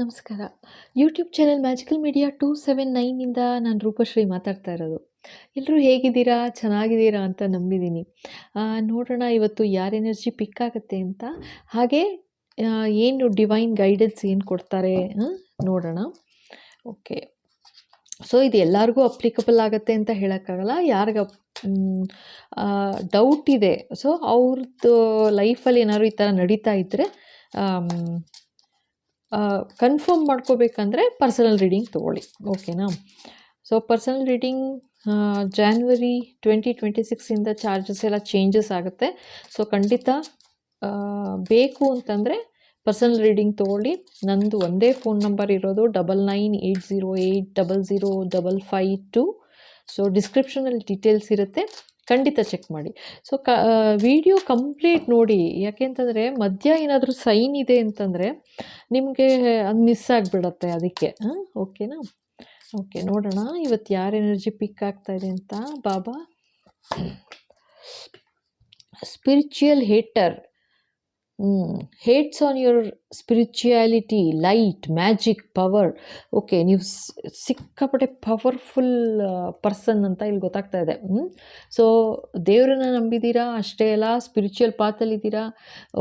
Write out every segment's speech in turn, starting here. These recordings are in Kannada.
ನಮಸ್ಕಾರ. YouTube channel magical media two seven ನೈನಿಂದ ನಾನು ರೂಪಶ್ರೀ ಮಾತಾಡ್ತಾ ಇರೋದು. ಎಲ್ಲರೂ ಹೇಗಿದ್ದೀರಾ? ಚೆನ್ನಾಗಿದ್ದೀರಾ ಅಂತ ನಂಬಿದ್ದೀನಿ. ನೋಡೋಣ ಇವತ್ತು ಯಾರ ಎನರ್ಜಿ ಪಿಕ್ ಆಗುತ್ತೆ ಅಂತ. ಹಾಗೆ ಏನು ಡಿವೈನ್ ಗೈಡೆನ್ಸ್ ಏನು ಕೊಡ್ತಾರೆ ನೋಡೋಣ. ಓಕೆ ಸೊ ಇದು ಎಲ್ಲರಿಗೂ ಅಪ್ಲಿಕಬಲ್ ಆಗುತ್ತೆ ಅಂತ ಹೇಳೋಕ್ಕಾಗಲ್ಲ. ಯಾರಿಗ ಡೌಟ್ ಇದೆ. ಸೊ ಅವ್ರದ್ದು ಲೈಫಲ್ಲಿ ಏನಾದ್ರು ಈ ಥರ ನಡೀತಾ ಇದ್ದರೆ ಕನ್ಫರ್ಮ್ ಮಾಡ್ಕೋಬೇಕಂದ್ರೆ ಪರ್ಸನಲ್ ರೀಡಿಂಗ್ ತೊಗೊಳ್ಳಿ. ಓಕೆನಾ so personal reading January twenty twenty ಸಿಕ್ಸಿಂದ charges ಎಲ್ಲ ಚೇಂಜಸ್ ಆಗುತ್ತೆ. ಸೊ ಖಂಡಿತ ಬೇಕು ಅಂತಂದರೆ ಪರ್ಸನಲ್ ರೀಡಿಂಗ್ ತೊಗೊಳ್ಳಿ. ನಂದು ಒಂದೇ ಫೋನ್ ನಂಬರ್ ಇರೋದು double nine eight zero eight double zero double five two so ಡಿಸ್ಕ್ರಿಪ್ಷನಲ್ಲಿ ಡೀಟೇಲ್ಸ್ ಇರುತ್ತೆ. ಖಂಡಿತ ಚೆಕ್ ಮಾಡಿ. ಸೊ ಕ ವಿಡಿಯೋ ಕಂಪ್ಲೀಟ್ ನೋಡಿ ಯಾಕೆಂತಂದರೆ ಮಧ್ಯ ಏನಾದರೂ ಸೈನ್ ಇದೆ ಅಂತಂದರೆ ನಿಮಗೆ ಅದು ಮಿಸ್ ಆಗಿಬಿಡತ್ತೆ ಅದಕ್ಕೆ. ಹಾಂ ಓಕೆನಾ ಓಕೆ ನೋಡೋಣ ಇವತ್ತು ಯಾರ ಎನರ್ಜಿ ಪಿಕ್ ಆಗ್ತಾ ಇದೆ ಅಂತ. Baba. Spiritual hater hates on your spirituality light magic power okay ನೀವು ಸಿಕ್ಕಾಪಟ್ಟೆ ಪವರ್ಫುಲ್ ಪರ್ಸನ್ ಅಂತ ಇಲ್ಲಿ ಗೊತ್ತಾಗ್ತಾ ಇದೆ. ಸೊ ದೇವರನ್ನ ನಂಬಿದ್ದೀರಾ ಅಷ್ಟೇ ಅಲ್ಲ ಸ್ಪಿರಿಚುವಲ್ ಪಾತಲ್ಲಿದ್ದೀರಾ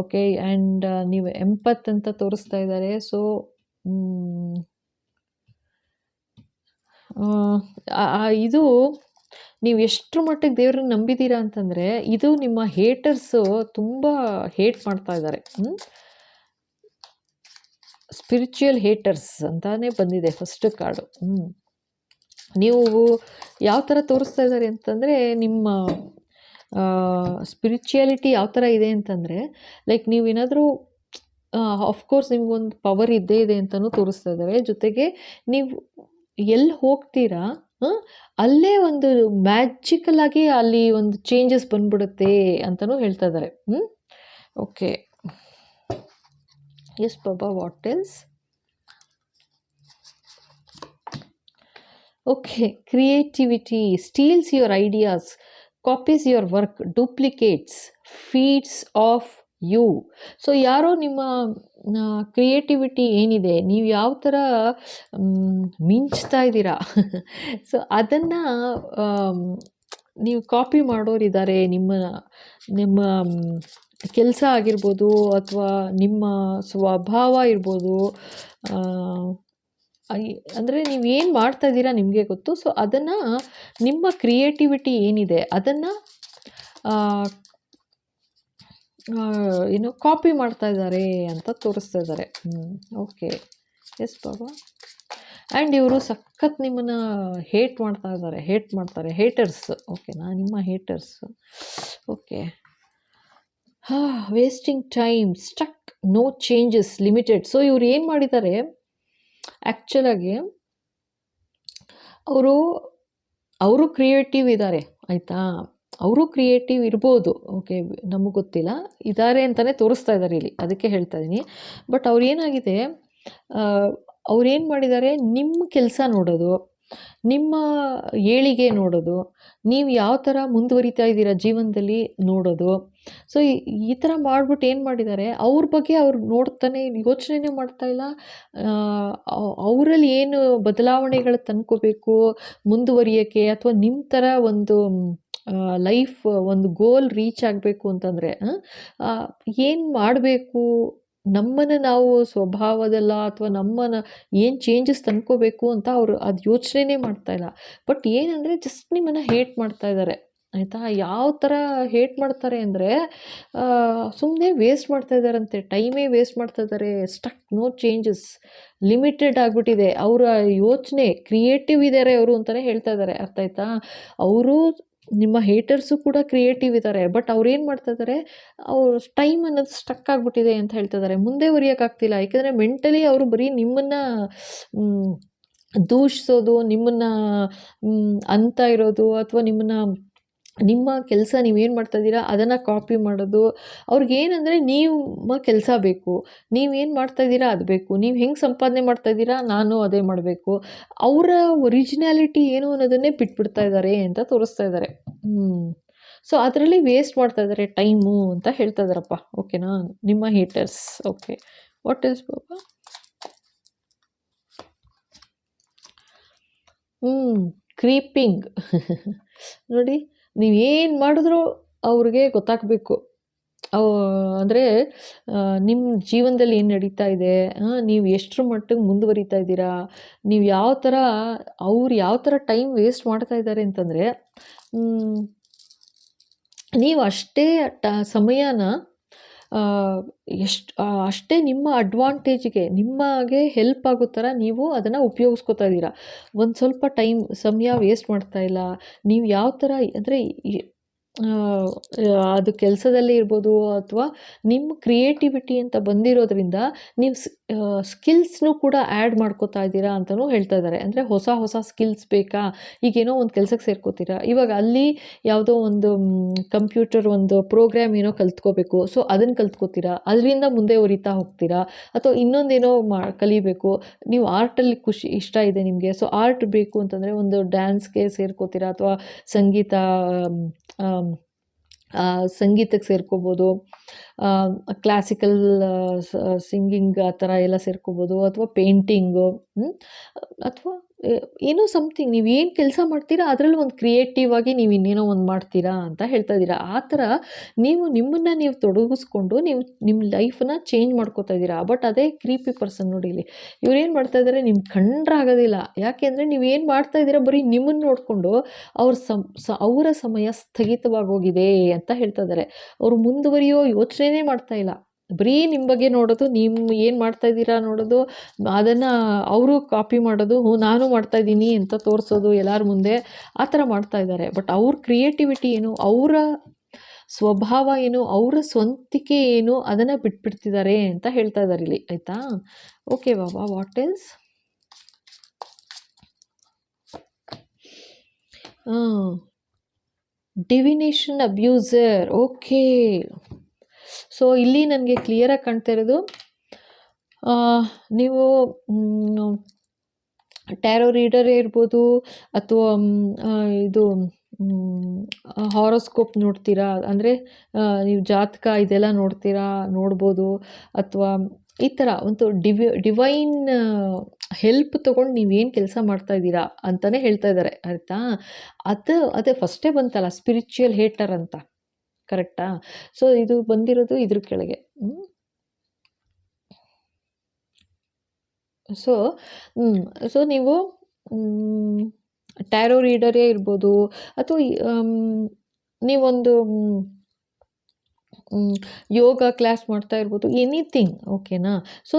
ಓಕೆ ಆ್ಯಂಡ್ ನೀವು ಎಂಪತ್ ಅಂತ ತೋರಿಸ್ತಾ ಇದ್ದಾರೆ. ಸೊ ಇದು ನೀವು ಎಷ್ಟರ ಮಟ್ಟಿಗೆ ದೇವ್ರನ್ನ ನಂಬಿದ್ದೀರಾ ಅಂತಂದರೆ, ಇದು ನಿಮ್ಮ ಹೇಟರ್ಸು ತುಂಬ ಹೇಟ್ ಮಾಡ್ತಾ ಇದ್ದಾರೆ ಸ್ಪಿರಿಚುವಲ್ ಹೇಟರ್ಸ್ ಅಂತಾನೆ ಬಂದಿದೆ ಫಸ್ಟ್ ಕಾರ್ಡು ನೀವು ಯಾವ ಥರ ತೋರಿಸ್ತಾ ಇದ್ದಾರೆ ಅಂತಂದರೆ, ನಿಮ್ಮ ಸ್ಪಿರಿಚುಯಾಲಿಟಿ ಯಾವ ಥರ ಇದೆ ಅಂತಂದರೆ ಲೈಕ್ ನೀವೇನಾದರೂ ಆಫ್ಕೋರ್ಸ್ ನಿಮಗೊಂದು ಪವರ್ ಇದ್ದೇ ಇದೆ ಅಂತಲೂ ತೋರಿಸ್ತಾ ಇದ್ದಾರೆ ಜೊತೆಗೆ ನೀವು ಎಲ್ಲಿ ಹೋಗ್ತೀರಾ ಅಲ್ಲೇ ಒಂದು ಮ್ಯಾಜಿಕಲ್ ಆಗಿ ಅಲ್ಲಿ ಒಂದು ಚೇಂಜಸ್ ಬಂದ್ಬಿಡುತ್ತೆ ಅಂತಲೂ ಹೇಳ್ತಾ ಇದ್ದಾರೆ okay yes Baba what is okay creativity steals your ideas copies your work duplicates feeds off you. So ಯಾರೋ ನಿಮ್ಮ ಕ್ರಿಯೇಟಿವಿಟಿ ಏನಿದೆ, ನೀವು ಯಾವ ಥರ ಮಿಂಚ್ತಾ ಇದ್ದೀರಾ? ಸೊ ಅದನ್ನು ನೀವು ಕಾಪಿ ಮಾಡೋರಿದ್ದಾರೆ ನಿಮ್ಮ ನಿಮ್ಮ ಕೆಲಸ ಆಗಿರ್ಬೋದು ಅಥವಾ ನಿಮ್ಮ ಸ್ವಭಾವ ಇರ್ಬೋದು ಅಂದರೆ ನೀವು ಏನು ಮಾಡ್ತಾ ಇದ್ದೀರಾ ನಿಮಗೆ ಗೊತ್ತು? ಸೊ ಅದನ್ನು ನಿಮ್ಮ ಕ್ರಿಯೇಟಿವಿಟಿ ಏನಿದೆ, ಅದನ್ನು ಏನು ಕಾಪಿ ಮಾಡ್ತಾ ಇದ್ದಾರೆ ಅಂತ ತೋರಿಸ್ತಾ ಇದ್ದಾರೆ. ಹ್ಞೂ ಓಕೆ ಎಸ್ ಬಾಬಾ ಆ್ಯಂಡ್ ಇವರು ಸಖತ್ ನಿಮ್ಮನ್ನು ಹೇಟ್ ಮಾಡ್ತಾ ಇದ್ದಾರೆ ಹೇಟ್ ಮಾಡ್ತಾರೆ. ಹೇಟರ್ಸ್ ಓಕೆನಾ ನಿಮ್ಮ ಹೇಟರ್ಸ್ ಓಕೆ ಹಾ wasting time stuck no changes limited so ಇವ್ರು ಏನು ಮಾಡಿದ್ದಾರೆ? ಆ್ಯಕ್ಚುಲಾಗಿ ಅವರು ಅವರು ಕ್ರಿಯೇಟಿವ್ ಇದ್ದಾರೆ. ಆಯಿತಾ? ಅವರು ಕ್ರಿಯೇಟಿವ್ ಇರ್ಬೋದು. ಓಕೆ ನಮಗೆ ಗೊತ್ತಿಲ್ಲ. ಇದ್ದಾರೆ ಅಂತಲೇ ತೋರಿಸ್ತಾ ಇದ್ದಾರೆ ಇಲ್ಲಿ. ಅದಕ್ಕೆ ಹೇಳ್ತಾ ಇದ್ದೀನಿ ಬಟ್ ಅವ್ರು ಏನಾಗಿದೆ ಅವ್ರೇನು ಮಾಡಿದ್ದಾರೆ ನಿಮ್ಮ ಕೆಲಸ ನೋಡೋದು, ನಿಮ್ಮ ಏಳಿಗೆ ನೋಡೋದು, ನೀವು ಯಾವ ಥರ ಮುಂದುವರಿತಾ ಇದ್ದೀರಾ ಜೀವನದಲ್ಲಿ ನೋಡೋದು. ಸೊ ಈ ಥರ ಮಾಡಿಬಿಟ್ಟು ಏನು ಮಾಡಿದ್ದಾರೆ ಅವ್ರ ಬಗ್ಗೆ ಅವ್ರು ನೋಡ್ತಾನೆ ಮಾಡ್ತಾ ಇಲ್ಲ. ಅವರಲ್ಲಿ ಏನು ಬದಲಾವಣೆಗಳು ತಂದ್ಕೋಬೇಕು, ಮುಂದುವರಿಯೋಕ್ಕೆ, ಅಥವಾ ನಿಮ್ಮ ಥರ ಒಂದು ಲೈಫ್ ಒಂದು ಗೋಲ್ ರೀಚ್ ಆಗಬೇಕು ಅಂತಂದರೆ ಏನು ಮಾಡಬೇಕು? ನಮ್ಮನ್ನು ನಾವು ಸ್ವಭಾವದಲ್ಲ ಅಥವಾ ನಮ್ಮನ್ನು ಏನು ಚೇಂಜಸ್ ತಂದ್ಕೋಬೇಕು ಅಂತ ಅವರು ಅದು ಯೋಚನೆನೇ ಮಾಡ್ತಾ ಇಲ್ಲ. ಬಟ್ ಏನಂದರೆ ಜಸ್ಟ್ ನಿಮ್ಮನ್ನು ಹೇಟ್ ಮಾಡ್ತಾ ಇದ್ದಾರೆ ಆಯಿತಾ? ಯಾವ ಥರ ಹೇಟ್ ಮಾಡ್ತಾರೆ ಅಂದರೆ ಸುಮ್ಮನೆ ವೇಸ್ಟ್ ಮಾಡ್ತಾ ಇದ್ದಾರಂತೆ ಟೈಮೇ ವೇಸ್ಟ್ ಮಾಡ್ತಾ ಇದ್ದಾರೆ ಸ್ಟಕ್ ನೋ ಚೇಂಜಸ್ ಲಿಮಿಟೆಡ್ ಆಗಿಬಿಟ್ಟಿದೆ. ಅವರ ಯೋಚನೆ ಕ್ರಿಯೇಟಿವ್ ಇದ್ದಾರೆ ಅವರು ಅಂತಲೇ ಹೇಳ್ತಾ ಇದ್ದಾರೆ ಅರ್ಥ ಆಯ್ತಾ? ಅವರು ನಿಮ್ಮ ಹೇಟರ್ಸು ಕೂಡ ಕ್ರಿಯೇಟಿವ್ ಇದ್ದಾರೆ ಬಟ್ ಅವ್ರೇನು ಮಾಡ್ತಾ ಇದ್ದಾರೆ ಅವ್ರು ಟೈಮ್ ಅನ್ನೋದು ಸ್ಟಕ್ ಆಗಿಬಿಟ್ಟಿದೆ ಅಂತ ಹೇಳ್ತಾ ಇದ್ದಾರೆ ಮುಂದೆ ಬರೆಯೋಕ್ಕಾಗ್ತಿಲ್ಲ ಏಕೆಂದರೆ ಮೆಂಟಲಿ ಅವರು ಬರೀ ನಿಮ್ಮನ್ನು ದೂಷಿಸೋದು, ನಿಮ್ಮನ್ನು ಅಂತ ಇರೋದು, ಅಥವಾ ನಿಮ್ಮನ್ನು ನಿಮ್ಮ ಕೆಲಸ ನೀವೇನು ಮಾಡ್ತಾ ಇದ್ದೀರಾ, ಅದನ್ನು ಕಾಪಿ ಮಾಡೋದು ಅವ್ರಿಗೇನೆಂದರೆ ನಿಮ್ಮ ಕೆಲಸ ಬೇಕು ನೀವೇನು ಮಾಡ್ತಾ ಇದ್ದೀರಾ ಅದು ಬೇಕು, ನೀವು ಹೆಂಗೆ ಸಂಪಾದನೆ ಮಾಡ್ತಾಯಿದ್ದೀರಾ ನಾನು ಅದೇ ಮಾಡಬೇಕು, ಅವರ ಒರಿಜಿನಾಲಿಟಿ ಏನು ಅನ್ನೋದನ್ನೇ ಬಿಟ್ಬಿಡ್ತಾ ಇದ್ದಾರೆ ಅಂತ ತೋರಿಸ್ತಾ ಇದ್ದಾರೆ ಹ್ಞೂ ಸೊ ಅದರಲ್ಲಿ ವೇಸ್ಟ್ ಮಾಡ್ತಾ ಇದ್ದಾರೆ ಟೈಮು ಅಂತ ಹೇಳ್ತಾ ಇದ್ದಾರಪ್ಪ ಓಕೆನಾ ನಿಮ್ಮ haters okay what is Baba ಹ್ಞೂ ಕ್ರೀಪಿಂಗ್ ನೋಡಿ ನೀವೇನು ಮಾಡಿದ್ರೂ ಅವ್ರಿಗೆ ಗೊತ್ತಾಗಬೇಕು. ಅವು, ಅಂದರೆ ನಿಮ್ಮ ಜೀವನದಲ್ಲಿ ಏನು ನಡೀತಾ ಇದೆ? ನೀವು ಎಷ್ಟರ ಮಟ್ಟಿಗೆ ಮುಂದುವರಿತಾ ಇದ್ದೀರಾ? ನೀವು ಯಾವ ಥರ ಅವ್ರು ಯಾವ ಥರ ಟೈಮ್ ವೇಸ್ಟ್ ಮಾಡ್ತಾ ಇದ್ದಾರೆ ಅಂತಂದರೆ ನೀವು ಅಷ್ಟೇ ಟ, ಸಮಯನ ಎಷ್ಟು ಅಷ್ಟೇ ನಿಮ್ಮ ಅಡ್ವಾಂಟೇಜಿಗೆ ನಿಮಗೆ ಹೆಲ್ಪ್ ಆಗೋ ಥರ ನೀವು ಅದನ್ನು ಉಪಯೋಗಿಸ್ಕೊತಾ ಇದ್ದೀರಾ. ಒಂದು ಸ್ವಲ್ಪ ಟೈಮ್, ಸಮಯ ವೇಸ್ಟ್ ಮಾಡ್ತಾ ಇಲ್ಲ. ನೀವು ಯಾವ ಥರ, ಅಂದರೆ ಅದು ಕೆಲಸದಲ್ಲೇ ಇರ್ಬೋದು ಅಥವಾ ನಿಮ್ಮ ಕ್ರಿಯೇಟಿವಿಟಿ ಅಂತ ಬಂದಿರೋದ್ರಿಂದ ನೀವು ಸ್ಕಿಲ್ಸ್ನೂ ಕೂಡ ಆ್ಯಡ್ ಮಾಡ್ಕೋತಾ ಇದ್ದೀರಾ ಅಂತಲೂ ಹೇಳ್ತಾ ಇದ್ದಾರೆ. ಅಂದರೆ ಹೊಸ ಹೊಸ ಸ್ಕಿಲ್ಸ್ ಬೇಕಾ? ಈಗೇನೋ ಒಂದು ಕೆಲಸಕ್ಕೆ ಸೇರ್ಕೋತೀರಾ? ಇವಾಗ ಅಲ್ಲಿ ಯಾವುದೋ ಒಂದು ಕಂಪ್ಯೂಟರ್ ಒಂದು ಪ್ರೋಗ್ರಾಮ್ ಏನೋ ಕಲ್ತ್ಕೋಬೇಕು. ಸೊ ಅದನ್ನು ಕಲ್ತ್ಕೋತೀರಾ? ಅದರಿಂದ ಮುಂದೆ ಉರಿತಾ ಹೋಗ್ತೀರಾ? ಅಥವಾ ಇನ್ನೊಂದೇನೋ ಮಾ, ಕಲಿಬೇಕು. ನೀವು ಆರ್ಟಲ್ಲಿ ಖುಷಿ, ಇಷ್ಟ ಇದೆ ನಿಮಗೆ. ಸೊ ಆರ್ಟ್ ಬೇಕು ಅಂತಂದರೆ ಒಂದು ಡ್ಯಾನ್ಸ್ಗೆ ಸೇರ್ಕೋತೀರಾ? ಅಥವಾ ಸಂಗೀತ ಸಂಗೀತಕ್ಕೆ ಸೇರ್ಕೋಬೋದು. ಕ್ಲಾಸಿಕಲ್ ಸಿಂಗಿಂಗ್ ಆ ಥರ ಎಲ್ಲ ಸೇರ್ಕೋಬೋದು. ಅಥವಾ ಪೇಂಟಿಂಗು ಅಥವಾ ಏನೋ ಸಮಥಿಂಗ್ ನೀವು ಏನು ಕೆಲಸ ಮಾಡ್ತೀರಾ, ಅದರಲ್ಲಿ ಒಂದು ಕ್ರಿಯೇಟಿವ್ ಆಗಿ ನೀವು ಇನ್ನೇನೋ ಒಂದು ಮಾಡ್ತೀರಾ ಅಂತ ಹೇಳ್ತಾ ಇದ್ದೀರಾ. ಆ ಥರ ನೀವು ನಿಮ್ಮನ್ನು ನೀವು ತೊಡಗಿಸ್ಕೊಂಡು ನೀವು ನಿಮ್ಮ ಲೈಫನ್ನ ಚೇಂಜ್ ಮಾಡ್ಕೋತಾ ಇದ್ದೀರಾ. ಬಟ್ ಅದೇ ಕ್ರೀಪಿ ಪರ್ಸನ್ ನೋಡಿ ಇಲ್ಲಿ. ಇವ್ರೇನು ಮಾಡ್ತಾ ಇದ್ದಾರೆ ನಿಮ್ಮ ಕಂಡ್ರಾಗೋದಿಲ್ಲ ಯಾಕೆ ಯಾಕೆಂದರೆ ನೀವು ಏನು ಮಾಡ್ತಾ ಇದ್ದೀರಾ, ಬರೀ ನಿಮ್ಮನ್ನು ನೋಡಿಕೊಂಡು ಅವ್ರ ಸಮ್, ಸ, ಅವರ ಸಮಯ ಸ್ಥಗಿತವಾಗಿ ಹೋಗಿದೆ ಅಂತ ಹೇಳ್ತಾ ಇದ್ದಾರೆ ಅವರು ಮುಂದುವರಿಯೋ ಯೋಚನೆನೇ ಮಾಡ್ತಾ ಇಲ್ಲ. ಬರೀ ನಿಮ್ಮ ಬಗ್ಗೆ ನೋಡೋದು ನಿಮ್ಮ ಏನು ಮಾಡ್ತಾ ಇದ್ದೀರಾ ನೋಡೋದು, ಅದನ್ನು ಅವರು ಕಾಪಿ ಮಾಡೋದು, ಹ್ಞೂ ನಾನು ಮಾಡ್ತಾ ಇದ್ದೀನಿ ಅಂತ ತೋರಿಸೋದು ಎಲ್ಲರ ಮುಂದೆ ಆ ಥರ ಮಾಡ್ತಾ ಇದ್ದಾರೆ. ಬಟ್ ಅವ್ರ ಕ್ರಿಯೇಟಿವಿಟಿ ಏನು, ಅವರ ಸ್ವಭಾವ ಏನು, ಅವರ ಸ್ವಂತಿಕೆ ಏನು, ಅದನ್ನು ಬಿಟ್ಬಿಡ್ತಿದ್ದಾರೆ ಅಂತ ಹೇಳ್ತಾ ಇದ್ದಾರೆ ಇಲ್ಲಿ. ಆಯಿತಾ? Okay Baba what is divination abuser okay so ಇಲ್ಲಿ ನನಗೆ ಕ್ಲಿಯರಾಗಿ ಕಾಣ್ತಾ ಇರೋದು ನೀವು ಟ್ಯಾರೋ ರೀಡರ್ ಇರ್ಬೋದು ಅಥವಾ ಇದು ಹಾರೋಸ್ಕೋಪ್ ನೋಡ್ತೀರಾ? ಅಂದರೆ ನೀವು ಜಾತಕ ಇದೆಲ್ಲ ನೋಡ್ತೀರಾ? ನೋಡ್ಬೋದು. ಅಥವಾ ಈ ಥರ ಒಂದು ಡಿವಿ ಡಿವೈನ್ ಹೆಲ್ಪ್ ತೊಗೊಂಡು ನೀವೇನು ಕೆಲಸ ಮಾಡ್ತಾ ಇದ್ದೀರಾ ಅಂತಲೇ ಹೇಳ್ತಾ ಇದ್ದಾರೆ ಆಯಿತಾ? ಅದು, ಅದೇ ಫಸ್ಟೇ ಬಂತಲ್ಲ ಸ್ಪಿರಿಚುವಲ್ ಹೇಟರ್ ಅಂತ. ಕರೆಕ್ಟಾ? ಸೊ ಇದು ಬಂದಿರೋದು ಇದ್ರ ಕೆಳಗೆ. ಸೊ ಸೊ ನೀವು ಟ್ಯಾರೋ ರೀಡರೇ ಇರ್ಬೋದು, ಅಥವಾ ನೀವೊಂದು ಯೋಗ ಕ್ಲಾಸ್ ಮಾಡ್ತಾ ಇರ್ಬೋದು ಎನಿಥಿಂಗ್ ಓಕೆನಾ ಸೊ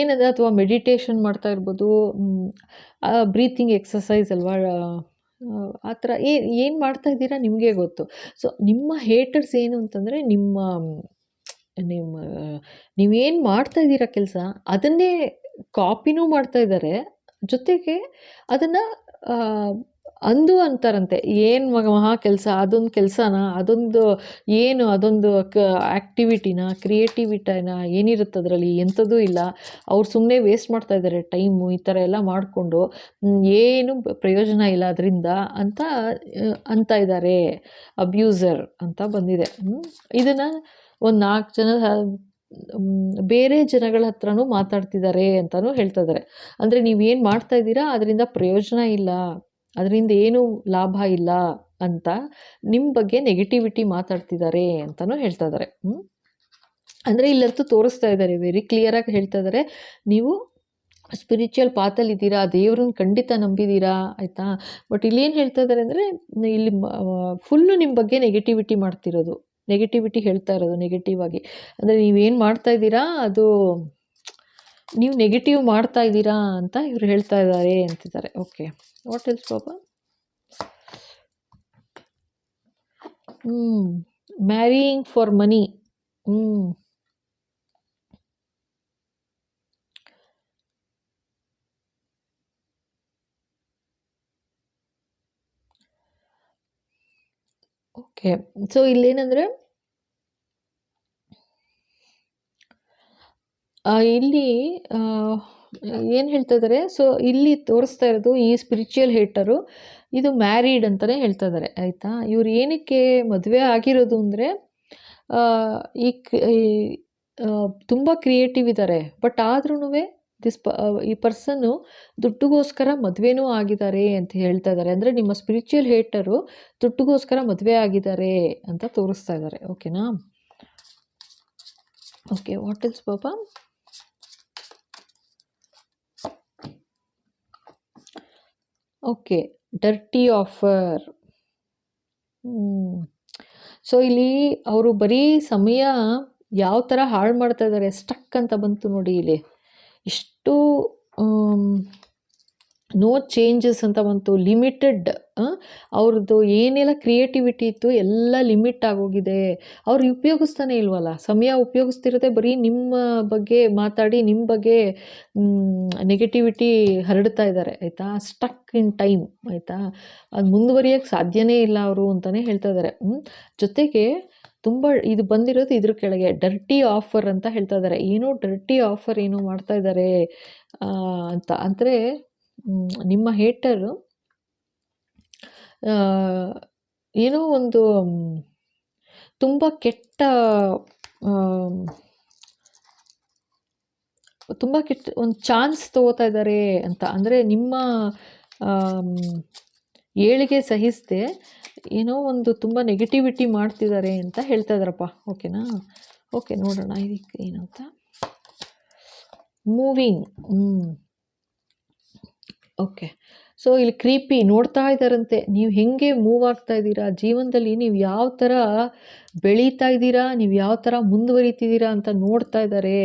ಏನದ ಅಥವಾ ಮೆಡಿಟೇಷನ್ ಮಾಡ್ತಾ ಇರ್ಬೋದು ಬ್ರೀತಿಂಗ್ ಎಕ್ಸಸೈಸ್ ಅಲ್ವಾ? ಆ ಥರ ಏನು ಏನು ಮಾಡ್ತಾ ಇದ್ದೀರಾ ನಿಮಗೆ ಗೊತ್ತು. ಸೊ ನಿಮ್ಮ ಹೇಟರ್ಸ್ ಏನು ಅಂತಂದರೆ ನಿಮ್ಮ ನಿಮ್ಮ ನೀವೇನು ಮಾಡ್ತಾ ಇದ್ದೀರಾ ಕೆಲಸ, ಅದನ್ನೇ ಕಾಪಿನೂ ಮಾಡ್ತಾ ಇದ್ದಾರೆ ಜೊತೆಗೆ ಅದನ್ನು ಅಂದು ಅಂತಾರಂತೆ. ಏನು ಮಗ ಮಹಾ ಕೆಲಸ? ಅದೊಂದು ಕೆಲಸನ? ಅದೊಂದು ಏನು? ಅದೊಂದು ಕ ಆ್ಯಕ್ಟಿವಿಟಿನ ಕ್ರಿಯೇಟಿವಿಟಿನ ಏನಿರುತ್ತೆ ಅದರಲ್ಲಿ? ಎಂಥದ್ದೂ ಇಲ್ಲ. ಅವ್ರು ಸುಮ್ಮನೆ ವೇಸ್ಟ್ ಮಾಡ್ತಾ ಇದ್ದಾರೆ ಟೈಮು ಈ ಥರ ಎಲ್ಲ ಮಾಡಿಕೊಂಡು ಏನು ಪ್ರಯೋಜನ ಇಲ್ಲ ಅದರಿಂದ ಅಂತ ಅಂತ ಇದ್ದಾರೆ ಅಬ್ಯೂಸರ್ ಅಂತ ಬಂದಿದೆ. ಇದನ್ನು ಒಂದು ನಾಲ್ಕು ಜನ ಬೇರೆ ಜನಗಳ ಹತ್ರನೂ ಮಾತಾಡ್ತಿದ್ದಾರೆ ಅಂತಲೂ ಹೇಳ್ತಾ ಇದ್ದಾರೆ ಅಂದರೆ ನೀವೇನು ಮಾಡ್ತಾ ಇದ್ದೀರಾ? ಅದರಿಂದ ಪ್ರಯೋಜನ ಇಲ್ಲ. ಅದರಿಂದ ಏನೂ ಲಾಭ ಇಲ್ಲ ಅಂತ ನಿಮ್ಮ ಬಗ್ಗೆ ನೆಗೆಟಿವಿಟಿ ಮಾತಾಡ್ತಿದ್ದಾರೆ ಅಂತಲೂ ಹೇಳ್ತಾ ಇದ್ದಾರೆ ಅಂದರೆ ಇಲ್ಲಂತೂ ತೋರಿಸ್ತಾ ಇದ್ದಾರೆ ವೆರಿ ಕ್ಲಿಯರಾಗಿ ಹೇಳ್ತಾ ಇದ್ದಾರೆ ನೀವು ಸ್ಪಿರಿಚುವಲ್ ಪಾತಲ್ಲಿದ್ದೀರಾ ದೇವ್ರನ್ನ ಖಂಡಿತ ನಂಬಿದ್ದೀರಾ ಆಯಿತಾ? ಬಟ್ ಇಲ್ಲೇನು ಹೇಳ್ತಾ ಇದ್ದಾರೆ ಅಂದರೆ, ಇಲ್ಲಿ ಫುಲ್ಲು ನಿಮ್ಮ ಬಗ್ಗೆ ನೆಗೆಟಿವಿಟಿ ಮಾಡ್ತಿರೋದು. ನೆಗೆಟಿವಿಟಿ ಹೇಳ್ತಾ ಇರೋದು ನೆಗೆಟಿವ್ ಆಗಿ. ಅಂದರೆ ನೀವೇನು ಮಾಡ್ತಾ ಇದ್ದೀರಾ, ಅದು ನೀವು ನೆಗೆಟಿವ್ ಮಾಡ್ತಾ ಇದ್ದೀರಾ ಅಂತ ಇವ್ರು ಹೇಳ್ತಾ ಇದ್ದಾರೆ ಅಂತಿದ್ದಾರೆ. ಓಕೆ ವಾಟ್ ಎಲ್ಸ್ ಬಾಬಾ ಹ್ಞೂ ಮ್ಯಾರಿಯಿಂಗ್ ಫಾರ್ ಮನಿ ಹ್ಞೂ ಓಕೆ ಸೊ ಇಲ್ಲೇನಂದರೆ ಇಲ್ಲಿ ಏನು ಹೇಳ್ತಾ ಇದ್ದಾರೆ ಸೊ ಇಲ್ಲಿ ತೋರಿಸ್ತಾ ಇರೋದು ಈ ಸ್ಪಿರಿಚುವಲ್ ಹೇಟರು ಇದು ಮ್ಯಾರೀಡ್ ಅಂತಲೇ ಹೇಳ್ತಾ ಇದ್ದಾರೆ ಆಯಿತಾ? ಇವ್ರು ಏನಕ್ಕೆ ಮದುವೆ ಆಗಿರೋದು ಅಂದರೆ ಈ ತುಂಬ ಕ್ರಿಯೇಟಿವ್ ಇದ್ದಾರೆ ಬಟ್ ಆದ್ರೂ ದಿಸ್ ಪ ಈ ಪರ್ಸನ್ನು ದುಡ್ಡುಗೋಸ್ಕರ ಮದುವೆನೂ ಆಗಿದ್ದಾರೆ ಅಂತ ಹೇಳ್ತಾ ಇದ್ದಾರೆ ಅಂದರೆ ನಿಮ್ಮ ಸ್ಪಿರಿಚುವಲ್ ಹೇಟರು ದುಡ್ಡುಗೋಸ್ಕರ ಮದುವೆ ಆಗಿದ್ದಾರೆ ಅಂತ ತೋರಿಸ್ತಾ ಇದ್ದಾರೆ ಓಕೆನಾ okay what else Baba okay dirty offer so ಇಲ್ಲಿ ಅವರು ಬರೀ ಸಮಯ ಯಾವ ಥರ ಹಾಳು ಮಾಡ್ತಾ ಇದ್ದಾರೆ ಸ್ಟಕ್ ಅಂತ ಬಂತು ನೋಡಿ ಇಲ್ಲಿ. ಇಷ್ಟು ನೋ ಚೇಂಜಸ್ ಅಂತ ಬಂತು ಲಿಮಿಟೆಡ್ ಅವ್ರದ್ದು ಏನೆಲ್ಲ ಕ್ರಿಯೇಟಿವಿಟಿ ಇತ್ತು, ಎಲ್ಲ ಲಿಮಿಟ್ ಆಗೋಗಿದೆ. ಅವ್ರು ಉಪಯೋಗಿಸ್ತಾನೆ ಇಲ್ವಲ್ಲ? ಸಮಯ ಉಪಯೋಗಿಸ್ತಿರೋದೇ ಬರೀ ನಿಮ್ಮ ಬಗ್ಗೆ ಮಾತಾಡಿ, ನಿಮ್ಮ ಬಗ್ಗೆ ನೆಗೆಟಿವಿಟಿ ಹರಡ್ತಾ ಇದ್ದಾರೆ, ಆಯಿತಾ? ಸ್ಟಕ್ ಇನ್ ಟೈಮ್ ಆಯಿತಾ? ಅದು ಮುಂದುವರಿಯೋಕ್ಕೆ ಸಾಧ್ಯನೇ ಇಲ್ಲ ಅವರು ಅಂತಲೇ ಹೇಳ್ತಾ ಇದ್ದಾರೆ. ಜೊತೆಗೆ ತುಂಬ ಇದು ಬಂದಿರೋದು ಇದ್ರ ಕೆಳಗೆ ಡರ್ಟಿ ಆಫರ್ ಅಂತ ಹೇಳ್ತಾ ಇದ್ದಾರೆ. ಏನೋ ಡರ್ಟಿ ಆಫರ್ ಏನೋ ಮಾಡ್ತಾ ಇದ್ದಾರೆ ಅಂತ. ಅಂದರೆ ನಿಮ್ಮ ಹೇಟರು ಏನೋ ಒಂದು, ತುಂಬ ಕೆಟ್ಟ ತುಂಬ ಕೆಟ್ಟ ಒಂದು ಚಾನ್ಸ್ ತಗೋತಾ ಇದ್ದಾರೆ ಅಂತ. ಅಂದರೆ ನಿಮ್ಮ ಏಳಿಗೆ ಸಹಿಸದೆ ಏನೋ ಒಂದು ತುಂಬ ನೆಗೆಟಿವಿಟಿ ಮಾಡ್ತಿದ್ದಾರೆ ಅಂತ ಹೇಳ್ತಾ ಇದ್ದಾರಪ್ಪ ಓಕೆನಾ ಓಕೆ ನೋಡೋಣ ಇದಕ್ಕೆ ಏನಂತ. ಮೂವಿಂಗ್ ಹ್ಞೂ ಓಕೆ ಸೊ ಇಲ್ಲಿ ಕ್ರೀಪಿ ನೋಡ್ತಾ ಇದ್ದಾರಂತೆ ನೀವು ಹೆಂಗೆ ಮೂವ್ ಆಗ್ತಾ ಇದ್ದೀರಾ? ಜೀವನದಲ್ಲಿ ನೀವು ಯಾವ ಥರ ಬೆಳೀತಾ ಇದ್ದೀರಾ? ನೀವು ಯಾವ ಥರ ಮುಂದುವರಿತಿದ್ದೀರಾ ಅಂತ ನೋಡ್ತಾ ಇದ್ದಾರೆ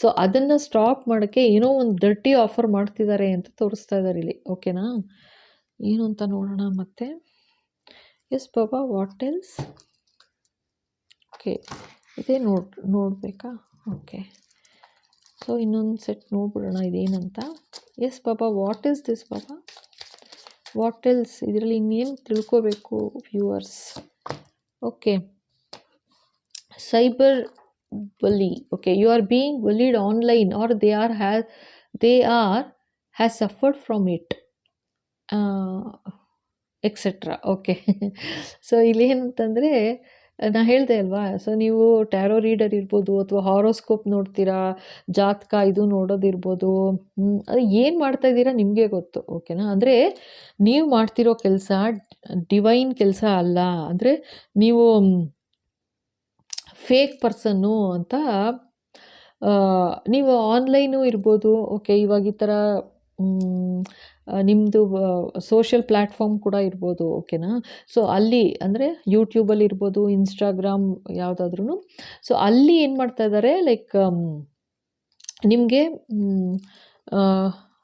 ಸೊ ಅದನ್ನು ಸ್ಟಾಪ್ ಮಾಡೋಕ್ಕೆ ಏನೋ ಒಂದು ಡರ್ಟಿ ಆಫರ್ ಮಾಡ್ತಿದ್ದಾರೆ ಅಂತ ತೋರಿಸ್ತಾ ಇದ್ದಾರೆ ಇಲ್ಲಿ. ಓಕೆನಾ ಏನು ಅಂತ ನೋಡೋಣ ಮತ್ತೆ. Yes Baba what else okay ಇದೇ ನೋಡ್, ನೋಡಬೇಕಾ? ಓಕೆ ಸೊ ಇನ್ನೊಂದು ಸೆಟ್ ನೋಡ್ಬಿಡೋಣ ಇದೇನಂತ? Yes Baba what is this Baba what else ಇದರಲ್ಲಿ ಇನ್ನೇನು ತಿಳ್ಕೋಬೇಕು viewers okay cyber bully okay you are being bullied online are they are ha they are has suffered from it etcetera okay so ಇಲ್ಲಿ ನಾ ಹೇಳಿದೆ ಅಲ್ವಾ? ಸೊ ನೀವು ಟ್ಯಾರೋ ರೀಡರ್ ಇರ್ಬೋದು ಅಥವಾ ಹಾರೋಸ್ಕೋಪ್ ನೋಡ್ತೀರಾ, ಜಾತಕ ಇದು ನೋಡೋದಿರ್ಬೋದು ಅದು ಏನು ಮಾಡ್ತಾ ಇದ್ದೀರಾ ನಿಮಗೆ ಗೊತ್ತು ಓಕೆನಾ ಅಂದರೆ ನೀವು ಮಾಡ್ತಿರೋ ಕೆಲಸ ಡಿವೈನ್ ಕೆಲಸ ಅಲ್ಲ, ಅಂದರೆ ನೀವು ಫೇಕ್ ಪರ್ಸನ್ನು ಅಂತ ನೀವು ಆನ್ಲೈನು ಇರ್ಬೋದು ಓಕೆ ಇವಾಗ ಈ ಥರ ನಿಮ್ಮದು ಸೋಷಿಯಲ್ ಪ್ಲ್ಯಾಟ್ಫಾರ್ಮ್ ಕೂಡ ಇರ್ಬೋದು ಓಕೆನಾ ಸೊ ಅಲ್ಲಿ, ಅಂದರೆ ಯೂಟ್ಯೂಬಲ್ಲಿ ಇರ್ಬೋದು ಇನ್ಸ್ಟಾಗ್ರಾಮ್ ಯಾವುದಾದ್ರೂ ಸೊ ಅಲ್ಲಿ ಏನು ಮಾಡ್ತಾ ಇದ್ದಾರೆ ಲೈಕ್ ನಿಮಗೆ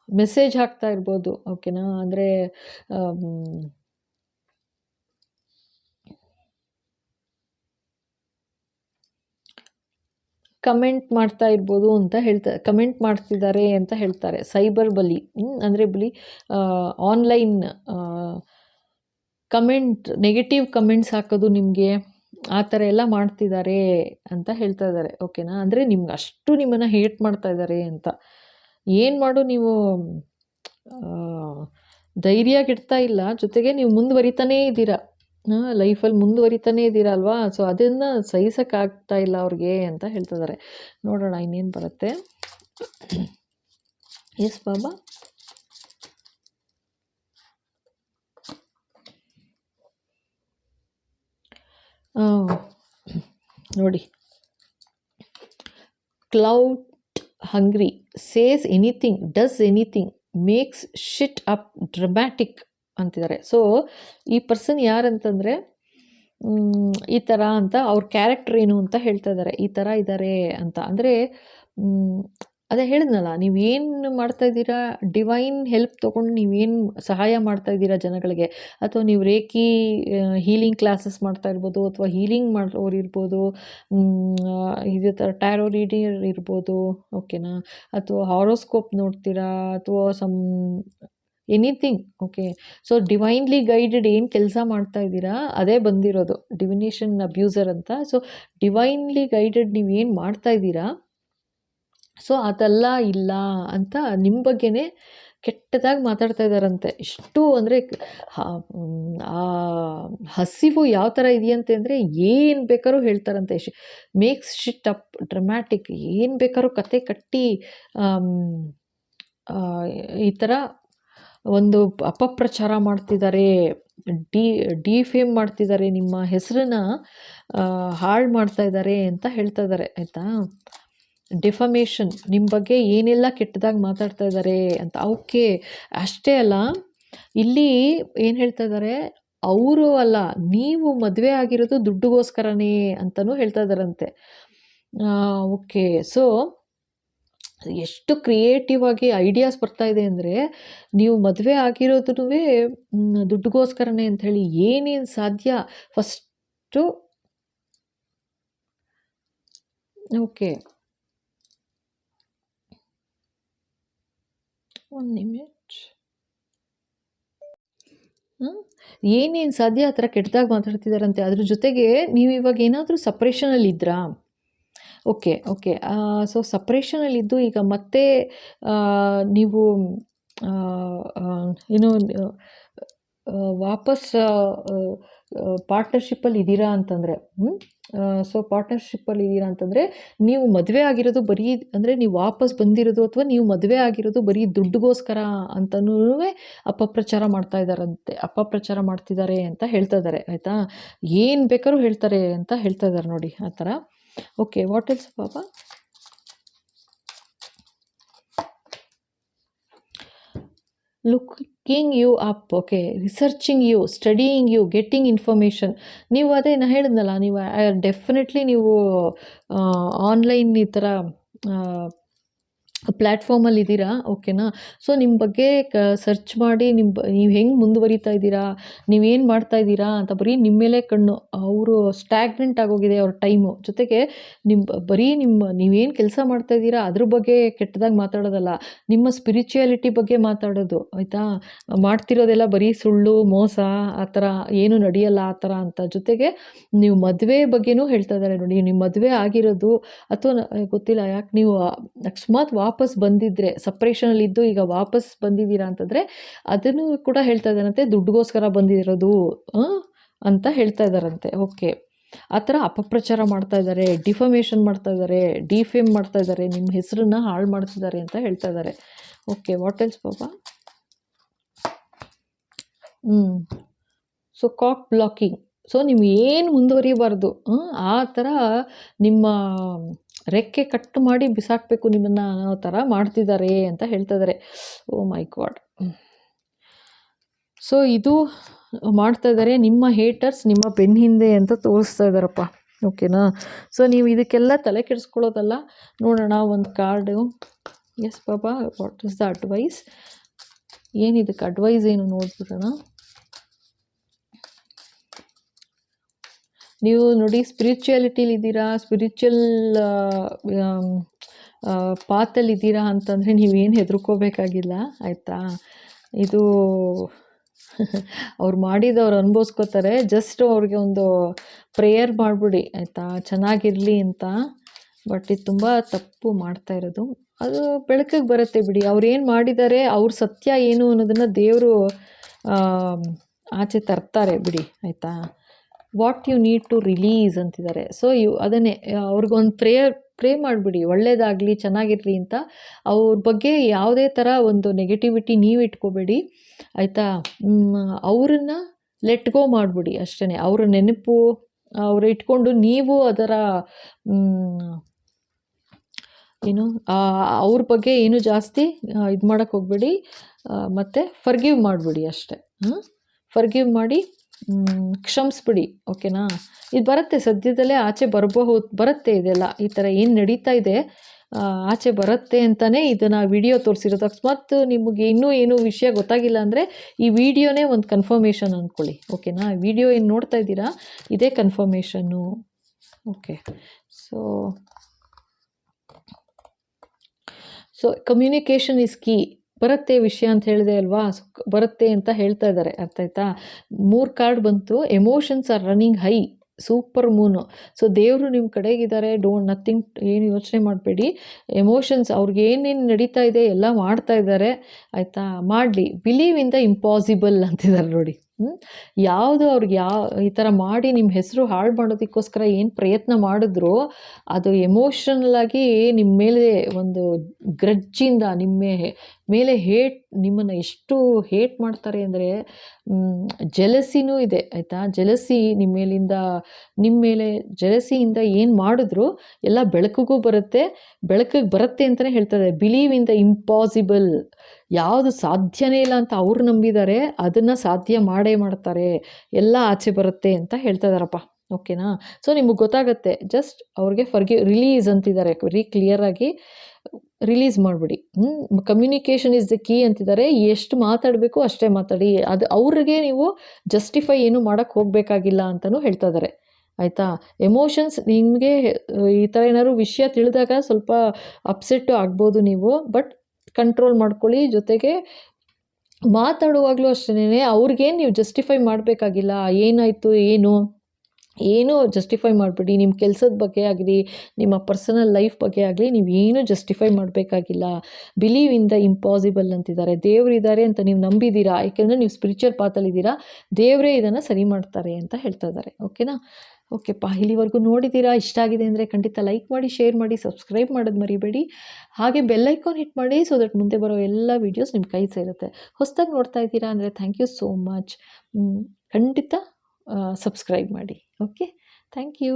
ಮೆಸೇಜ್ ಹಾಕ್ತಾ ಇರ್ಬೋದು ಓಕೆನಾ ಅಂದರೆ ಕಮೆಂಟ್ ಮಾಡ್ತಾ ಇರ್ಬೋದು ಅಂತ ಹೇಳ್ತಾರೆ ಕಮೆಂಟ್ ಮಾಡ್ತಿದ್ದಾರೆ ಅಂತ ಹೇಳ್ತಾರೆ. ಸೈಬರ್ ಬಲಿ ಅಂದರೆ ಬಲಿ ಆನ್ಲೈನ್ ಕಮೆಂಟ್, ನೆಗೆಟಿವ್ ಕಮೆಂಟ್ಸ್ ಹಾಕೋದು ನಿಮಗೆ ಆ ಥರ ಎಲ್ಲ ಮಾಡ್ತಿದ್ದಾರೆ ಅಂತ ಹೇಳ್ತಾ ಇದ್ದಾರೆ. ಓಕೆನಾ? ಅಂದರೆ ನಿಮ್ಗೆ ಅಷ್ಟು ನಿಮ್ಮನ್ನು ಹೇಟ್ ಮಾಡ್ತಾ ಇದ್ದಾರೆ ಅಂತ. ಏನು ಮಾಡು ನೀವು ಧೈರ್ಯ ಕೆಡ್ತಾ ಇಲ್ಲ. ಜೊತೆಗೆ ನೀವು ಮುಂದುವರಿತಾನೇ ಇದ್ದೀರಾ. ಲೈಫಲ್ಲಿ ಮುಂದುವರಿತಾನೇ ಇದ್ದೀರಾ ಅಲ್ವಾ ಸೊ, ಅದನ್ನು ಸಹಿಸೋಕ್ಕಾಗ್ತಾ ಇಲ್ಲ ಅವ್ರಿಗೆ ಅಂತ ಹೇಳ್ತಿದ್ದಾರೆ. ನೋಡೋಣ ಇನ್ನೇನು ಬರುತ್ತೆ. ಎಸ್ ಬಾಬಾ. ನೋಡಿ. Cloud hungry says anything does anything makes shit up dramatic ಅಂತಿದ್ದಾರೆ ಸೊ ಈ ಪರ್ಸನ್ ಯಾರಂತಂದರೆ ಈ ಥರ ಅಂತ ಅವ್ರ ಕ್ಯಾರೆಕ್ಟರ್ ಏನು ಅಂತ ಹೇಳ್ತಾ ಇದ್ದಾರೆ ಈ ಥರ ಇದ್ದಾರೆ ಅಂತ. ಅಂದರೆ ಅದೇ ಹೇಳಿದ್ನಲ್ಲ, ನೀವೇನು ಮಾಡ್ತಾ ಇದ್ದೀರಾ? ಡಿವೈನ್ ಹೆಲ್ಪ್ ತೊಗೊಂಡು ನೀವೇನು ಸಹಾಯ ಮಾಡ್ತಾ ಇದ್ದೀರಾ ಜನಗಳಿಗೆ? ಅಥವಾ ನೀವು ರೇಖಿ ಹೀಲಿಂಗ್ ಕ್ಲಾಸಸ್ ಮಾಡ್ತಾ ಇರ್ಬೋದು, ಅಥವಾ ಹೀಲಿಂಗ್ ಮಾಡೋರು ಇರ್ಬೋದು ಇದೇ ಥರ ಟ್ಯಾರೋ ರೀಡಿಯರ್ ಇರ್ಬೋದು ಓಕೆನಾ ಅಥವಾ ಹಾರೋಸ್ಕೋಪ್ ನೋಡ್ತೀರಾ? ಅಥವಾ some anything okay so divinely guided ಏನು ಕೆಲಸ ಮಾಡ್ತಾ ಇದ್ದೀರಾ, ಅದೇ ಬಂದಿರೋದು ಡಿವಿನೇಷನ್ ಅಬ್ಯೂಸರ್ ಅಂತ. ಸೊ ಡಿವೈನ್ಲಿ ಗೈಡೆಡ್ ನೀವು ಏನು ಮಾಡ್ತಾ ಇದ್ದೀರಾ ಸೊ ಅದೆಲ್ಲ ಇಲ್ಲ ಅಂತ ನಿಮ್ಮ ಬಗ್ಗೆನೇ ಕೆಟ್ಟದಾಗಿ ಮಾತಾಡ್ತಾ ಇದ್ದಾರಂತೆ ಇಷ್ಟು ಅಂದರೆ ಆ ಹಸಿವು ಯಾವ ಥರ ಇದೆಯಂತೆ ಅಂದರೆ ಏನು ಬೇಕಾದ್ರೂ ಹೇಳ್ತಾರಂತೆ. ಮೇಕ್ಸ್ ಶಿಟ್ ಅಪ್ ಡ್ರಮ್ಯಾಟಿಕ್ ಏನು ಬೇಕಾದ್ರೂ ಕತೆ ಕಟ್ಟಿ ಈ ಥರ ಒಂದು ಅಪಪ್ರಚಾರ ಮಾಡ್ತಿದ್ದಾರೆ ಡಿ, ಡಿಫೇಮ್ ಮಾಡ್ತಿದ್ದಾರೆ ನಿಮ್ಮ ಹೆಸರನ್ನ ಹಾಳು ಮಾಡ್ತಾ ಇದ್ದಾರೆ ಅಂತ ಹೇಳ್ತಾ ಇದ್ದಾರೆ ಆಯಿತಾ? ಡಿಫಮೇಷನ್ ನಿಮ್ಮ ಬಗ್ಗೆ ಏನೆಲ್ಲ ಕೆಟ್ಟದಾಗಿ ಮಾತಾಡ್ತಾ ಇದ್ದಾರೆ ಅಂತ. ಓಕೆ ಅಷ್ಟೇ ಅಲ್ಲ, ಇಲ್ಲಿ ಏನು ಹೇಳ್ತಾ ಇದ್ದಾರೆ ಅವರು ಅಲ್ಲ, ನೀವು ಮದುವೆ ಆಗಿರೋದು ದುಡ್ಡುಗೋಸ್ಕರನೇ ಅಂತಲೂ ಹೇಳ್ತಾ ಇದ್ದಾರಂತೆ ಓಕೆ, ಸೊ ಎಷ್ಟು ಕ್ರಿಯೇಟಿವ್ ಆಗಿ ಐಡಿಯಾಸ್ ಬರ್ತಾ ಇದೆ ಅಂದರೆ ನೀವು ಮದುವೆ ಆಗಿರೋದೂ ದುಡ್ಡುಗೋಸ್ಕರನೇ ಅಂಥೇಳಿ ಏನೇನು ಸಾಧ್ಯ ಫಸ್ಟು ಓಕೆ ಒಂದು ನಿಮಿಷ. ಏನೇನು ಸಾಧ್ಯ ಆ ಥರ ಕೆಟ್ಟದಾಗಿ ಮಾತಾಡ್ತಿದ್ದಾರಂತೆ ಅದ್ರ ಜೊತೆಗೆ ನೀವು ಇವಾಗ ಏನಾದರೂ ಸಪ್ರೇಷನಲ್ಲಿ ಇದ್ರಾ ಓಕೆ ಓಕೆ. ಸೊ ಸಪ್ರೇಷನಲ್ಲಿದ್ದು ಈಗ ಮತ್ತೆ ನೀವು ಏನು ವಾಪಸ್ ಪಾರ್ಟ್ನರ್ಶಿಪ್ಪಲ್ಲಿ ಇದ್ದೀರಾ ಅಂತಂದರೆ ಸೊ ಪಾರ್ಟ್ನರ್ಶಿಪ್ಪಲ್ಲಿ ಇದ್ದೀರಾ ಅಂತಂದರೆ, ನೀವು ಮದುವೆ ಆಗಿರೋದು ಬರೀ, ಅಂದರೆ ನೀವು ವಾಪಸ್ ಬಂದಿರೋದು ಅಥವಾ ನೀವು ಮದುವೆ ಆಗಿರೋದು ಬರೀ ದುಡ್ಡುಗೋಸ್ಕರ ಅಂತನೂ ಅಪಪ್ರಚಾರ ಮಾಡ್ತಾ ಇದ್ದಾರಂತೆ, ಅಪಪ್ರಚಾರ ಮಾಡ್ತಿದ್ದಾರೆ ಅಂತ ಹೇಳ್ತಾ ಇದ್ದಾರೆ, ಆಯಿತಾ? ಏನು ಬೇಕಾದ್ರೂ ಹೇಳ್ತಾರೆ ಅಂತ ಹೇಳ್ತಾ ಇದ್ದಾರೆ ನೋಡಿ, ಆ ಥರ. Okay what else Baba looking you up okay researching you studying you getting information ನೀವು ಅದೇ ನಾ ಹೇಳಿದ್ನಲ್ಲ, ನೀವು ಡೆಫಿನೆಟ್ಲಿ ನೀವು ಆನ್ಲೈನ್ ಈ ಥರ ಪ್ಲ್ಯಾಟ್ಫಾರ್ಮಲ್ಲಿ ಇದ್ದೀರಾ? ಓಕೆನಾ ಸೊ ನಿಮ್ಮ ಬಗ್ಗೆ ಕ ಸರ್ಚ್ ಮಾಡಿ ನಿಮ್ಮ ನೀವು ಹೆಂಗೆ ಮುಂದುವರಿತಾ ಇದ್ದೀರಾ? ನೀವೇನು ಮಾಡ್ತಾ ಇದ್ದೀರಾ ಅಂತ ಬರೀ ನಿಮ್ಮ ಮೇಲೆ ಕಣ್ಣು. ಅವರು ಸ್ಟ್ಯಾಗ್ನೆಂಟ್ ಆಗೋಗಿದೆ ಅವ್ರ ಟೈಮು ಜೊತೆಗೆ ನಿಮ್ಮ ಬರೀ ನಿಮ್ಮ ನೀವೇನು ಕೆಲಸ ಮಾಡ್ತಾ ಇದ್ದೀರಾ? ಅದ್ರ ಬಗ್ಗೆ ಕೆಟ್ಟದಾಗಿ ಮಾತಾಡೋದಲ್ಲ. ನಿಮ್ಮ ಸ್ಪಿರಿಚುಯಾಲಿಟಿ ಬಗ್ಗೆ ಮಾತಾಡೋದು. ಆಯಿತಾ? ಮಾಡ್ತಿರೋದೆಲ್ಲ ಬರೀ ಸುಳ್ಳು, ಮೋಸ, ಆ ಥರ ಏನು ನಡೆಯಲ್ಲ ಆ ಥರ ಅಂತ. ಜೊತೆಗೆ ನೀವು ಮದುವೆ ಬಗ್ಗೆನೂ ಹೇಳ್ತಾ ಇದ್ದಾರೆ ನೋಡಿ. ನಿಮ್ಮ ಮದುವೆ ಆಗಿರೋದು, ಅಥವಾ ಗೊತ್ತಿಲ್ಲ ಯಾಕೆ ನೀವು ಅಕಸ್ಮಾತ್ ವಾಪಸ್ ಬಂದಿದ್ದರೆ ಸಪ್ರೇಷನಲ್ಲಿದ್ದು ಈಗ ವಾಪಸ್ ಬಂದಿದ್ದೀರಾ ಅಂತಂದರೆ, ಅದನ್ನು ಕೂಡ ಹೇಳ್ತಾ ಇದ್ದಾರಂತೆ, ದುಡ್ಡುಗೋಸ್ಕರ ಬಂದಿರೋದು ಅಂತ ಹೇಳ್ತಾ ಇದ್ದಾರಂತೆ. ಓಕೆ ಆ ಥರ ಅಪಪ್ರಚಾರ ಮಾಡ್ತಾ ಇದ್ದಾರೆ ಡಿಫಮೇಷನ್ ಮಾಡ್ತಾ ಇದ್ದಾರೆ ಡಿಫೇಮ್ ಮಾಡ್ತಾ ಇದ್ದಾರೆ ನಿಮ್ಮ ಹೆಸರನ್ನ ಹಾಳು ಮಾಡ್ತಿದ್ದಾರೆ ಅಂತ ಹೇಳ್ತಾ ಇದ್ದಾರೆ. ಓಕೆ ವಾಟ್ ಎಲ್ಸ್ ಬಾಬಾ ಹ್ಞೂ ಸೊ ಕಾಕ್ ಬ್ಲಾಕಿಂಗ್ ಸೊ ನೀವು ಏನು ಮುಂದುವರಿಬಾರ್ದು? ಆ ಥರ ನಿಮ್ಮ ರೆಕ್ಕೆ ಕಟ್ಟು ಮಾಡಿ ಬಿಸಾಕಬೇಕು ನಿಮ್ಮನ್ನು ಅನ್ನೋ ಥರ ಮಾಡ್ತಿದ್ದಾರೆ ಅಂತ ಹೇಳ್ತಿದ್ದಾರೆ ಓ ಮೈ ಗಾಡ್. ಸೊ ಇದು ಮಾಡ್ತಾ ಇದ್ದಾರೆ ನಿಮ್ಮ ಹೇಟರ್ಸ್ ನಿಮ್ಮ ಬೆನ್ನ ಹಿಂದೆ ಅಂತ ತೋರಿಸ್ತಾ ಇದ್ದಾರಪ್ಪ ಓಕೆನಾ ಸೊ ನೀವು ಇದಕ್ಕೆಲ್ಲ ತಲೆ ಕೆಡಿಸ್ಕೊಳ್ಳೋದಲ್ಲ. ನೋಡೋಣ ಒಂದು card yes Baba what is the advice ಏನಿದಕ್ಕೆ advice ಏನು ನೋಡ್ಬಿಡೋಣ? ನೀವು ನೋಡಿ ಸ್ಪಿರಿಚುಯಾಲಿಟಿಲಿ ಇದ್ದೀರಾ ಸ್ಪಿರಿಚುವಲ್ ಪಾತಲ್ಲಿ ಇದ್ದೀರಾ ಅಂತಂದರೆ ನೀವೇನು ಹೆದರ್ಕೋಬೇಕಾಗಿಲ್ಲ, ಆಯಿತಾ? ಇದು ಅವ್ರು ಮಾಡಿದ್ದು ಅವ್ರು ಅನುಭವಿಸ್ಕೋತಾರೆ. ಜಸ್ಟ್ ಅವ್ರಿಗೆ ಒಂದು ಪ್ರೇಯರ್ ಮಾಡಿಬಿಡಿ, ಆಯಿತಾ? ಚೆನ್ನಾಗಿರಲಿ ಅಂತ. ಬಟ್ ಇದು ತುಂಬ ತಪ್ಪು ಮಾಡ್ತಾ ಇರೋದು. ಅದು ಬೆಳಕಿಗೆ ಬರುತ್ತೆ ಬಿಡಿ. ಅವ್ರು ಏನು ಮಾಡಿದ್ದಾರೆ, ಅವ್ರ ಸತ್ಯ ಏನು ಅನ್ನೋದನ್ನು ದೇವರು ಆಚೆ ತರ್ತಾರೆ ಬಿಡಿ, ಆಯಿತಾ? What you need to release ಅಂತಿದ್ದಾರೆ. ಸೊ ಇವು ಅದನ್ನೇ ಅವ್ರಿಗೊಂದು ಪ್ರೇಯರ್, ಪ್ರೇ ಮಾಡಿಬಿಡಿ, ಒಳ್ಳೇದಾಗಲಿ, ಚೆನ್ನಾಗಿರಲಿ ಅಂತ ಅವ್ರ ಬಗ್ಗೆ ಯಾವುದೇ ಥರ ಒಂದು ನೆಗೆಟಿವಿಟಿ ನೀವು ಇಟ್ಕೋಬೇಡಿ, ಆಯಿತಾ? ಅವ್ರನ್ನ ಲೆಟ್ ಗೋ ಮಾಡಿಬಿಡಿ ಅಷ್ಟೇ ಅವ್ರ ನೆನಪು, ಅವ್ರು ಇಟ್ಕೊಂಡು ನೀವು ಅದರ ಏನು ಅವ್ರ ಬಗ್ಗೆ ಏನು ಜಾಸ್ತಿ ಇದು ಮಾಡೋಕ್ಕೆ ಹೋಗಬೇಡಿ ಮತ್ತು ಫರ್ಗಿವ್ ಮಾಡಿಬಿಡಿ ಅಷ್ಟೇ. ಫರ್ಗಿವ್ ಮಾಡಿ ಕ್ಷಮಿಸ್ಬಿಡಿ, ಓಕೆನಾ? ಇದು ಬರುತ್ತೆ, ಸದ್ಯದಲ್ಲೇ ಆಚೆ ಬರಬಹುದು, ಬರುತ್ತೆ ಇದೆಲ್ಲ. ಈ ಥರ ಏನು ನಡೀತಾ ಇದೆ ಆಚೆ ಬರುತ್ತೆ ಅಂತಲೇ ಇದನ್ನು ವಿಡಿಯೋ ತೋರಿಸಿರೋದು. ಅಕಸ್ಮಾತ್ ನಿಮಗೆ ಇನ್ನೂ ಏನು ವಿಷಯ ಗೊತ್ತಾಗಿಲ್ಲ ಅಂದರೆ ಈ ವಿಡಿಯೋನೇ ಒಂದು ಕನ್ಫರ್ಮೇಷನ್ ಅಂದ್ಕೊಳ್ಳಿ ಓಕೆನಾ? ವಿಡಿಯೋ ಏನು ನೋಡ್ತಾ ಇದ್ದೀರಾ, ಇದೇ ಕನ್ಫರ್ಮೇಷನ್ನು okay, so so, communication is key. ಬರುತ್ತೆ ವಿಷಯ ಅಂತ ಹೇಳಿದೆ ಅಲ್ವಾ? ಬರುತ್ತೆ ಅಂತ ಹೇಳ್ತಾ ಇದ್ದಾರೆ. ಅರ್ಥ ಆಯ್ತಾ? ಮೂರು ಕಾರ್ಡ್ ಬಂತು. Emotions are running high super moon so ದೇವರು ನಿಮ್ಮ ಕಡೆಗಿದ್ದಾರೆ. ಡೋಂಟ್ ನಥಿಂಗ್ ಏನು ಯೋಚನೆ ಮಾಡಬೇಡಿ. ಎಮೋಷನ್ಸ್ ಅವ್ರಿಗೆ ಏನೇನು ನಡೀತಾ ಇದೆ ಎಲ್ಲ ಮಾಡ್ತಾ ಇದ್ದಾರೆ. ಆಯಿತಾ? ಮಾಡಲಿ. ಬಿಲೀವ್ ಇನ್ ದ ಇಂಪಾಸಿಬಲ್ ಅಂತಿದ್ದಾರೆ ನೋಡಿ. ಯಾವುದು ಅವ್ರಿಗೆ ಯಾವ ಈ ಥರ ಮಾಡಿ ನಿಮ್ಮ ಹೆಸರು ಹಾಳು ಮಾಡೋದಕ್ಕೋಸ್ಕರ ಏನು ಪ್ರಯತ್ನ ಮಾಡಿದ್ರು, ಅದು ಎಮೋಷನಲ್ ಆಗಿ ನಿಮ್ಮ ಮೇಲೆ ಒಂದು ಗ್ರಜ್ಜಿಂದ ನಿಮ್ಮ ಮೇಲೆ ಹೇಟ್, ನಿಮ್ಮನ್ನು ಎಷ್ಟು ಹೇಟ್ ಮಾಡ್ತಾರೆ ಅಂದರೆ ಜಲಸಿನೂ ಇದೆ, ಆಯಿತಾ? ಜಲಸಿ ನಿಮ್ಮ ಮೇಲಿಂದ ನಿಮ್ಮ ಮೇಲೆ ಜಲಸಿಯಿಂದ ಏನು ಮಾಡಿದ್ರು ಎಲ್ಲ ಬೆಳಕಿಗೂ ಬರುತ್ತೆ, ಬೆಳಕಿಗೆ ಬರುತ್ತೆ ಅಂತಲೇ ಹೇಳ್ತಾರೆ. ಬಿಲೀವ್ ಇನ್ ದ ಇಂಪಾಸಿಬಲ್ ಯಾವುದು ಸಾಧ್ಯನೇ ಇಲ್ಲ ಅಂತ ಅವ್ರು ನಂಬಿದ್ದಾರೆ ಅದನ್ನು ಸಾಧ್ಯ ಮಾಡೇ ಮಾಡ್ತಾರೆ, ಎಲ್ಲ ಆಚೆ ಬರುತ್ತೆ ಅಂತ ಹೇಳ್ತಾ ಇದ್ದಾರಪ್ಪ ಓಕೆನಾ ಸೊ ನಿಮಗೆ ಗೊತ್ತಾಗುತ್ತೆ ಜಸ್ಟ್ ಅವ್ರಿಗೆ ಫರ್ಗಿ ರಿಲೀಸ್ ಅಂತಿದ್ದಾರೆ ವೆರಿ ಕ್ಲಿಯರಾಗಿ ರಿಲೀಸ್ ಮಾಡಿಬಿಡಿ. ಕಮ್ಯುನಿಕೇಷನ್ ಇಸ್ ದ ಕೀ ಅಂತಿದ್ದಾರೆ. ಎಷ್ಟು ಮಾತಾಡಬೇಕು ಅಷ್ಟೇ ಮಾತಾಡಿ. ಅದು ಅವ್ರಿಗೆ ನೀವು ಜಸ್ಟಿಫೈ ಏನು ಮಾಡೋಕ್ಕೆ ಹೋಗಬೇಕಾಗಿಲ್ಲ ಅಂತಲೂ ಹೇಳ್ತಾ ಇದ್ದಾರೆ. ಆಯಿತಾ? ಎಮೋಷನ್ಸ್ ನಿಮಗೆ, ಈ ಥರ ಏನಾದ್ರು ವಿಷಯ ತಿಳಿದಾಗ ಸ್ವಲ್ಪ ಅಪ್ಸೆಟ್ಟು ಆಗ್ಬೋದು ನೀವು ಬಟ್ ಕಂಟ್ರೋಲ್ ಮಾಡ್ಕೊಳ್ಳಿ. ಜೊತೆಗೆ ಮಾತಾಡುವಾಗಲೂ ಅಷ್ಟೇ ಅವ್ರಿಗೇನು ನೀವು ಜಸ್ಟಿಫೈ ಮಾಡಬೇಕಾಗಿಲ್ಲ. ಏನಾಯಿತು, ಏನು? ಏನೂ ಜಸ್ಟಿಫೈ ಮಾಡಿಬಿಡಿ. ನಿಮ್ಮ ಕೆಲಸದ ಬಗ್ಗೆ ಆಗಲಿ, ನಿಮ್ಮ ಪರ್ಸನಲ್ ಲೈಫ್ ಬಗ್ಗೆ ಆಗಲಿ, ನೀವು ಏನೂ ಜಸ್ಟಿಫೈ ಮಾಡಬೇಕಾಗಿಲ್ಲ. ಬಿಲೀವ್ ಇನ್ ದ ಇಂಪಾಸಿಬಲ್ ಅಂತಿದ್ದಾರೆ. ದೇವರಿದ್ದಾರೆ ಅಂತ ನೀವು ನಂಬಿದ್ದೀರಾ ಯಾಕೆಂದರೆ ನೀವು ಸ್ಪಿರಿಚುವಲ್ ಪಾತಲ್ಲಿದ್ದೀರಾ ದೇವರೇ ಇದನ್ನು ಸರಿ ಮಾಡ್ತಾರೆ ಅಂತ ಹೇಳ್ತಾ ಇದ್ದಾರೆ ಓಕೆನಾ? ಓಕೆ ಪಾ ಇಲ್ಲಿವರೆಗೂ ನೋಡಿದ್ದೀರಾ ಇಷ್ಟ ಆಗಿದೆ ಅಂದರೆ ಖಂಡಿತ ಲೈಕ್ ಮಾಡಿ ಶೇರ್ ಮಾಡಿ ಸಬ್ಸ್ಕ್ರೈಬ್ ಮಾಡೋದು ಮರಿಬೇಡಿ. ಹಾಗೆ ಬೆಲ್ಲೈಕಾನ್ ಹಿಟ್ ಮಾಡಿ ಸೊ ದಟ್ ಮುಂದೆ ಬರೋ ಎಲ್ಲ ವೀಡಿಯೋಸ್ ನಿಮ್ಮ ಕೈ ಸೇರುತ್ತೆ. ಹೊಸದಾಗಿ ನೋಡ್ತಾ ಇದ್ದೀರಾ ಅಂದರೆ ಥ್ಯಾಂಕ್ ಯು ಸೋ ಮಚ್ ಖಂಡಿತ ಸಬ್ಸ್ಕ್ರೈಬ್ ಮಾಡಿ. Okay thank you